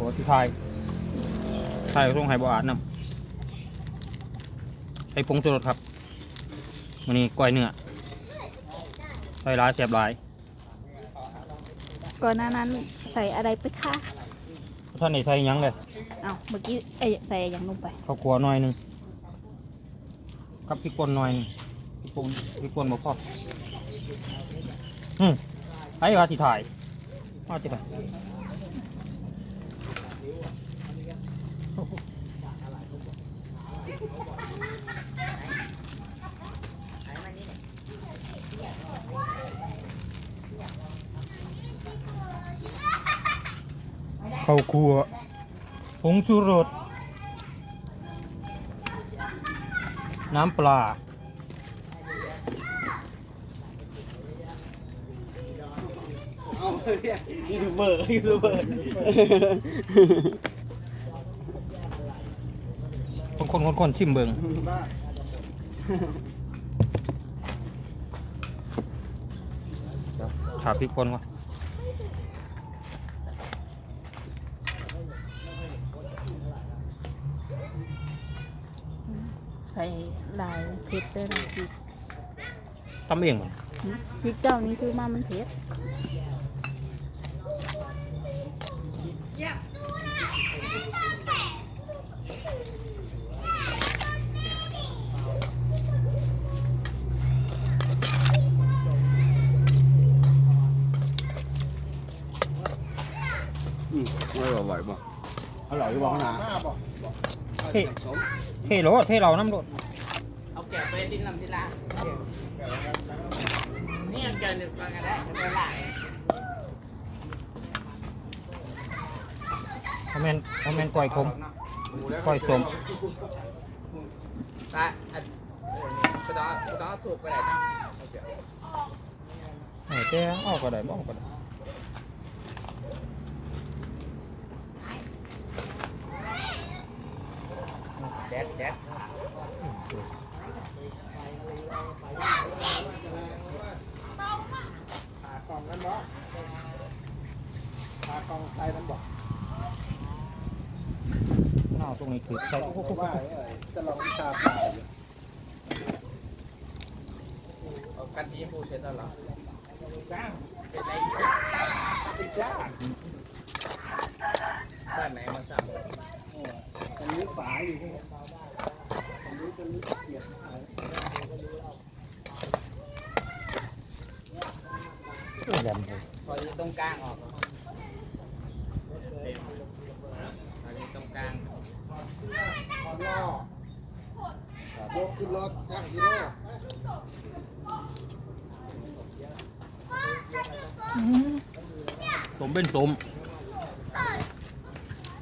ตัวที่ทายทายต้องให้บ่อาดนำใส่ผงชูรสครับวันนี้ก้อยเนื้อใส่หลายแสบหลายก่อนหน้านั้นใส่อะไรไปคะท่านนี่ใส่หยังเลยเอาเมื่อกี้เอ้ยใส่อย่างลงไปข้าวคั่วหน่อยหนึงกับพริกป่นหน่อยหนึงพริกป่นพริกป่นบ่พออืมไอ้ว่าที่ถ่ายมาจิไป ข้าวคั่วผงชูรส น้ำปลา เอาเนี่ ยยูทูบเบอร์ยูทูบเบอร์คนคนคนคนชิมเบิงขาพริกป่นวะใส่ลายเผ็ดด้วยนะพริกตำเองบ่หึพริกเจ้านี้ซื้อมามันเผ็ด อืมไม่อร่อยป่ะอร่อยป่ะนะเท่เท่โหลดเท่เราน้ำโดดเอาแกะไปดิ้นน้ำที่ร้านนี่ยังเจอหนึ่งฟังกันได้จะไปละ คอมเมนต์คอมเมนต์ก่อยคมก่อยสมตาอันสะดอสะดอถูกไปไหนนะไหนเจ้ออกก็ได้บ่ออกก็ได้แดดแดดกล่องนั้นบ่ปลากล่องใส่นั้นบ่น่า เอาตรงนี้คือใส่โอ้โหว่าจะลองวิชาปลาอยู่เอากันที่พูดเสร็จแล้วเหรอเป็นไรเป็นจ้าบ้านไหนมาสั่งอันนี้ฝาอยู่ที่อันนี้เป็นลิ้นเสียบฝาแดมเลยพอจะตรงกลางออกเต็มอันนี้ตรง กลางคอนล่อโบกขึ้นรถช่างกิโลอืมสมเป็นสมอ